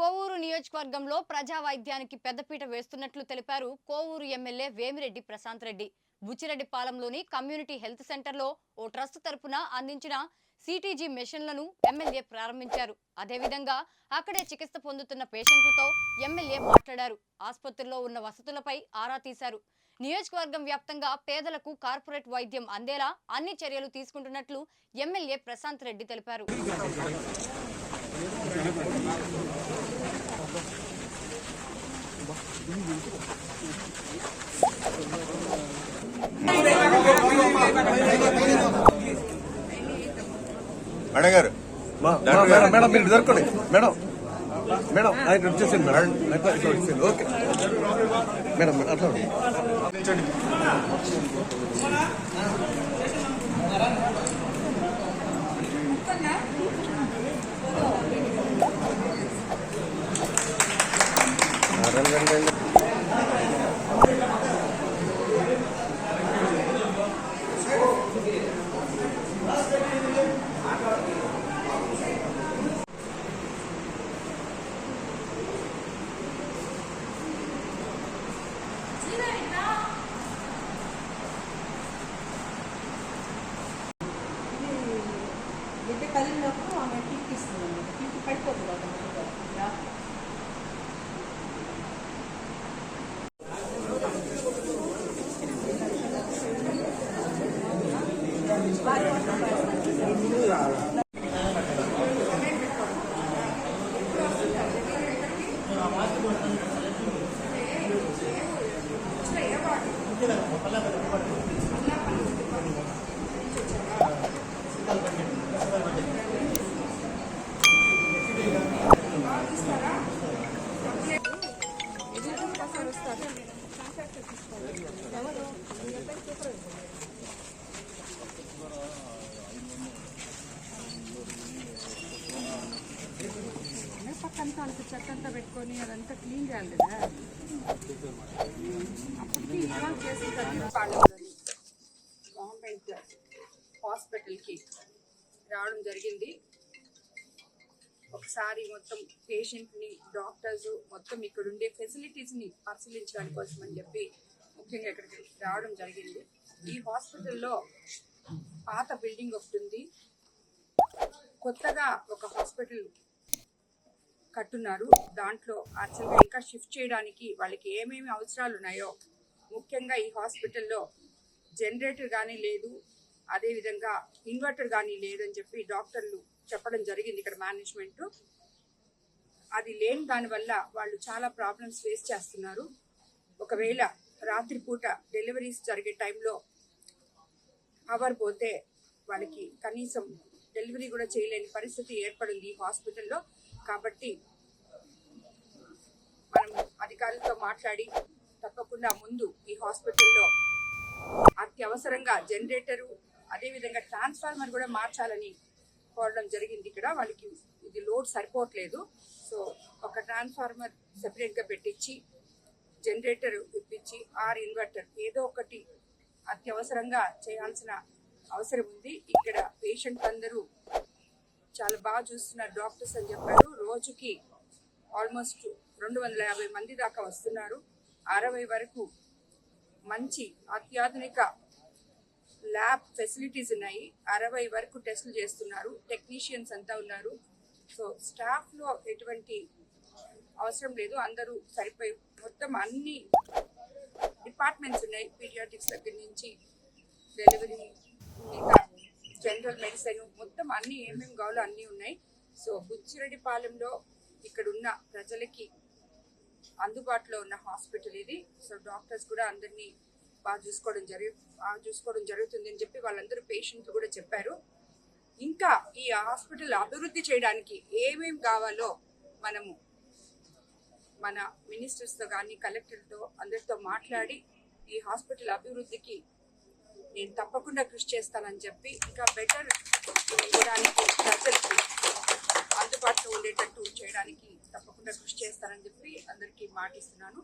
కోవూరు నియోజకవర్గంలో ప్రజా వైద్యానికి పెద్దపీట వేస్తున్నట్లు తెలిపారు కోవూరు ఎమ్మెల్యే వేమిరెడ్డి ప్రశాంత్ రెడ్డి. బుచ్చిరెడ్డిపాలెంలోని కమ్యూనిటీ హెల్త్ సెంటర్లో ఓ ట్రస్ట్ తరపున అందించిన సిటీజీ మెషిన్లను ఎమ్మెల్యే ప్రారంభించారు. అదేవిధంగా అక్కడే చికిత్స పొందుతున్న పేషెంట్లతో ఎమ్మెల్యే మాట్లాడారు. ఆసుపత్రిలో ఉన్న వసతులపై ఆరా తీశారు. నియోజకవర్గం వ్యాప్తంగా పేదలకు కార్పొరేట్ వైద్యం అందేలా అన్ని చర్యలు తీసుకుంటున్నట్లు ఎమ్మెల్యే ప్రశాంత్ రెడ్డి తెలిపారు. మేడం గారు. మేడం మీరు జరుపుకోండి మేడం. మేడం ఆయన వచ్చేసింది మేడం. అట్లా ఇట్లా వచ్చేసింది ఓకే. మేడం మేడం, అట్లా అంటే కదిలినప్పుడు ఆమె కిక్ ఇస్తుంది కిక్ పడిపోతుంది automatic గా. పక్కంతా చెత్త అంతా పెట్టుకొని అదంతా క్లీన్ చేయాలి కదా. అప్పటికి ఇన్వాల్వ్ చేసి గవర్నమెంట్ హాస్పిటల్కి రావడం జరిగింది. ఒకసారి మొత్తం పేషెంట్ని డాక్టర్స్ మొత్తం ఇక్కడ ఉండే ఫెసిలిటీస్ని పరిశీలించడానికి కోసం అని చెప్పి ముఖ్యంగా ఇక్కడికి రావడం జరిగింది. ఈ హాస్పిటల్లో పాత బిల్డింగ్ ఒకటి ఉంది. కొత్తగా ఒక హాస్పిటల్ కట్టున్నారు. దాంట్లో యాక్చువల్గా ఇంకా షిఫ్ట్ చేయడానికి వాళ్ళకి ఏమేమి అవసరాలు ఉన్నాయో ముఖ్యంగా ఈ హాస్పిటల్లో జనరేటర్ కానీ లేదు అదేవిధంగా ఇన్వర్టర్ కానీ లేదని చెప్పి డాక్టర్లు చెప్పడం జరిగింది ఇక్కడ మేనేజ్మెంట్ అది లేని దానివల్ల వాళ్ళు చాలా ప్రాబ్లమ్స్ ఫేస్ చేస్తున్నారు. ఒకవేళ రాత్రిపూట డెలివరీస్ జరిగే టైంలో అవర్ పోతే వాళ్ళకి కనీసం డెలివరీ కూడా చేయలేని పరిస్థితి ఏర్పడింది ఈ హాస్పిటల్లో. కాబట్టి మనం అధికారులతో మాట్లాడి తప్పకుండా ముందు ఈ హాస్పిటల్లో అత్యవసరంగా జనరేటరు అదేవిధంగా ట్రాన్స్ఫార్మర్ కూడా మార్చాలని కోరడం జరిగింది. ఇక్కడ వాళ్ళకి ఇది లోడ్ సరిపోవట్లేదు. సో ఒక ట్రాన్స్ఫార్మర్ సెపరేట్గా పెట్టించి జనరేటర్ ఇప్పించి ఆర్ ఇన్వర్టర్ ఏదో ఒకటి అత్యవసరంగా చేయాల్సిన అవసరం ఉంది. ఇక్కడ పేషెంట్ అందరూ చాలా బాగా చూస్తున్నారు. డాక్టర్స్ అని చెప్పారు. రోజుకి ఆల్మోస్ట్ రెండు వందల యాభై మంది దాకా వస్తున్నారు. అరవై వరకు మంచి అత్యాధునిక ల్యాబ్ ఫెసిలిటీస్ ఉన్నాయి. అరవై వరకు టెస్టులు చేస్తున్నారు. టెక్నీషియన్స్ అంతా ఉన్నారు. సో స్టాఫ్లో ఎటువంటి అవసరం లేదు. అందరూ సరిపోయి మొత్తం అన్ని డిపార్ట్మెంట్స్ ఉన్నాయి. పీడియాటిక్స్ దగ్గర నుంచి డెలివరీ ఇంకా జనరల్ మెడిసిన్ మొత్తం అన్ని ఏమేమి కావాలో అన్నీ ఉన్నాయి. సో బుచ్చిరెడ్డిపాలెంలో ఇక్కడ ఉన్న ప్రజలకి అందుబాటులో ఉన్న హాస్పిటల్ ఇది. సో డాక్టర్స్ కూడా అందరినీ బాగా చూసుకోవడం జరుగు బాగా చూసుకోవడం జరుగుతుంది అని చెప్పి వాళ్ళందరూ పేషెంట్లు కూడా చెప్పారు. ఇంకా ఈ హాస్పిటల్ అభివృద్ధి చేయడానికి ఏమేమి కావాలో మనము మన మినిస్టర్స్తో కానీ కలెక్టర్తో అందరితో మాట్లాడి ఈ హాస్పిటల్ అభివృద్ధికి నేను తప్పకుండా కృషి చేస్తానని చెప్పి ఇంకా బెటర్ ఇవ్వడానికి ప్రజలకి అందుబాటులో ఉండేటట్టు చేయడానికి తప్పకుండా కృషి చేస్తానని చెప్పి అందరికీ మాటిస్తున్నాను.